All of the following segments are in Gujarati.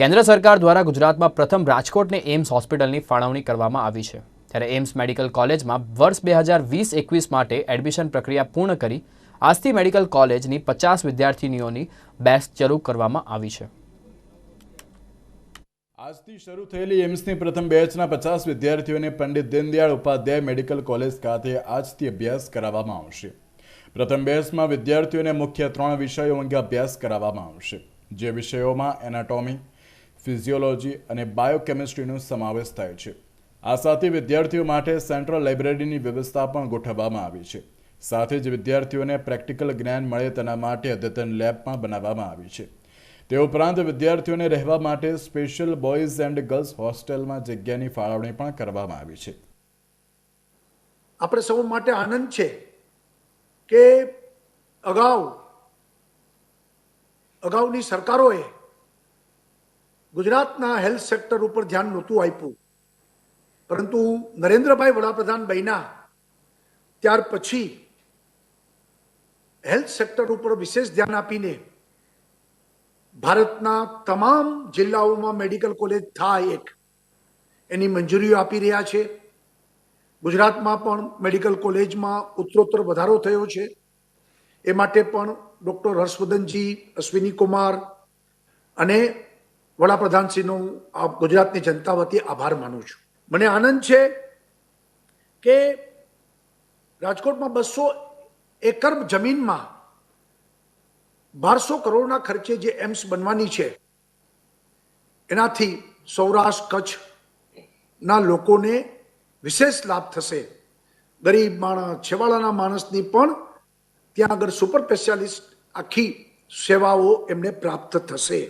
કેન્દ્ર સરકાર દ્વારા ગુજરાતમાં પ્રથમ રાજકોટને એમ્સ હોસ્પિટલની ફાળવણી કરવામાં આવી છે. ત્યારે એમ્સ મેડિકલ કોલેજમાં વર્ષ બે હજાર વીસ એકવીસ માટે એડમિશન પ્રક્રિયા પૂર્ણ કરી આજથી મેડિકલ કોલેજની પચાસ વિદ્યાર્થીનીઓની બેચ શરૂ કરવામાં આવી છે. આજથી શરૂ થયેલી એમ્સની પ્રથમ બેચના પચાસ વિદ્યાર્થીઓને પંડિત દીનદયાળ ઉપાધ્યાય મેડિકલ કોલેજ ખાતે આજથી અભ્યાસ કરાવવામાં આવશે. પ્રથમ બેચમાં વિદ્યાર્થીઓને મુખ્ય ત્રણ વિષયો અંગે અભ્યાસ કરાવવામાં આવશે. જે વિષયોમાં એનાટોમી ફિઝિયોલોજી અને બાયોકેમિસ્ટ્રીનો સમાવેશ થાય છે. આ સાથે વિદ્યાર્થીઓ માટે સેન્ટ્રલ લાઇબ્રેરીની વ્યવસ્થા પણ ગોઠવવામાં આવી છે. સાથે જ વિદ્યાર્થીઓને પ્રેક્ટિકલ જ્ઞાન મળે તેના માટે અદ્યતન લેબ પણ બનાવવામાં આવી છે. તે ઉપરાંત વિદ્યાર્થીઓને રહેવા માટે સ્પેશિયલ બોયઝ એન્ડ ગર્લ્સ હોસ્ટેલમાં જગ્યાની ફાળવણી પણ કરવામાં આવી છે. આપણે સૌ માટે આનંદ છે કે અગાઉ, અગાઉની સરકારોએ ગુજરાતના હેલ્થ સેક્ટર ઉપર ધ્યાન નહોતું આપ્યું. પરંતુ નરેન્દ્રભાઈ વડાપ્રધાન બન્યા ત્યાર પછી હેલ્થ સેક્ટર ઉપર વિશેષ ધ્યાન આપીને ભારતના તમામ જિલ્લાઓમાં મેડિકલ કોલેજ થાય એક એની મંજૂરીઓ આપી રહ્યા છે. ગુજરાતમાં પણ મેડિકલ કોલેજમાં ઉત્તરોત્તર વધારો થયો છે. એ માટે પણ ડૉક્ટર હર્ષવર્ધનજી, અશ્વિની કુમાર અને વડાપ્રધાનશ્રીનો આ ગુજરાતની જનતા વતી આભાર માનું છું. મને આનંદ છે કે રાજકોટમાં બસો એકર જમીનમાં બારસો કરોડના ખર્ચે જે એમ્સ બનવાની છે, એનાથી સૌરાષ્ટ્ર કચ્છના લોકોને વિશેષ લાભ થશે. ગરીબ માણસ, છેવાડાના માણસની પણ ત્યાં આગળ સુપર સ્પેશિયાલિસ્ટ આખી સેવાઓ એમને પ્રાપ્ત થશે.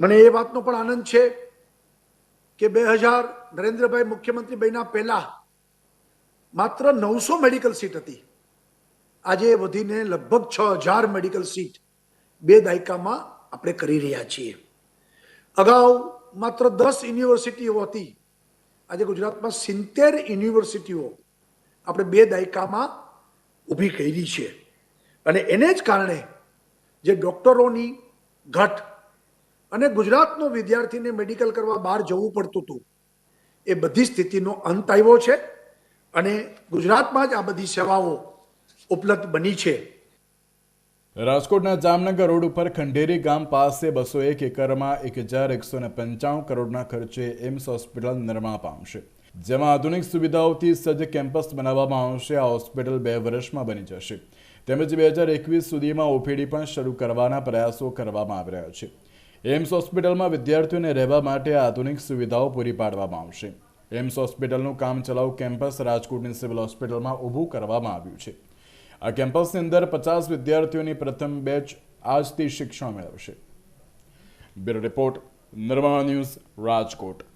મને એ વાતનો પણ આનંદ છે કે બે હજાર નરેન્દ્રભાઈ મુખ્યમંત્રી બન્યા પહેલા માત્ર નવસો મેડિકલ સીટ હતી. આજે વધીને લગભગ છ હજાર મેડિકલ સીટ બે દાયકામાં આપણે કરી રહ્યા છીએ. અગાઉ માત્ર દસ યુનિવર્સિટીઓ હતી. આજે ગુજરાતમાં સિત્તેર યુનિવર્સિટીઓ આપણે બે દાયકામાં ઊભી કરી છે. અને એને જ કારણે જે ડોક્ટરોની ઘટ અને ગુજરાતનો વિદ્યાર્થીને મેડિકલ કરવા બહાર જવું પડતું હતું. એ બધી સ્થિતિનો અંત આવ્યો છે અને ગુજરાતમાં જ આ બધી સેવાઓ ઉપલબ્ધ બની છે. રાજકોટના જામનગર રોડ ઉપર ખંડેરી ગામ પાસે બસો એક એકરમાં એક હજાર એકસો ને પંચાણું કરોડના ખર્ચે એમ્સ હોસ્પિટલ નિર્માણ પામશે. જેમાં આધુનિક સુવિધાઓથી સજ્જ કેમ્પસ બનાવવામાં આવશે, આ હોસ્પિટલ બે વર્ષમાં બની જશે. તેમજ બે હજાર એકવીસ સુધીમાં ઓપીડી પણ શરૂ કરવાના પ્રયાસો કરવામાં આવી રહ્યા છે. એમ્સ હોસ્પિટલમાં વિદ્યાર્થીઓને રહેવા માટે આધુનિક સુવિધાઓ પૂરી પાડવામાં આવશે. એમ્સ હોસ્પિટલનું કામ ચલાઉ કેમ્પસ રાજકોટની સિવિલ હોસ્પિટલમાં ઊભું કરવામાં આવ્યું છે. આ કેમ્પસની અંદર પચાસ વિદ્યાર્થીઓની પ્રથમ બેચ આજથી શિક્ષણ મેળવશે. Bureau report, Nirman news Rajkot.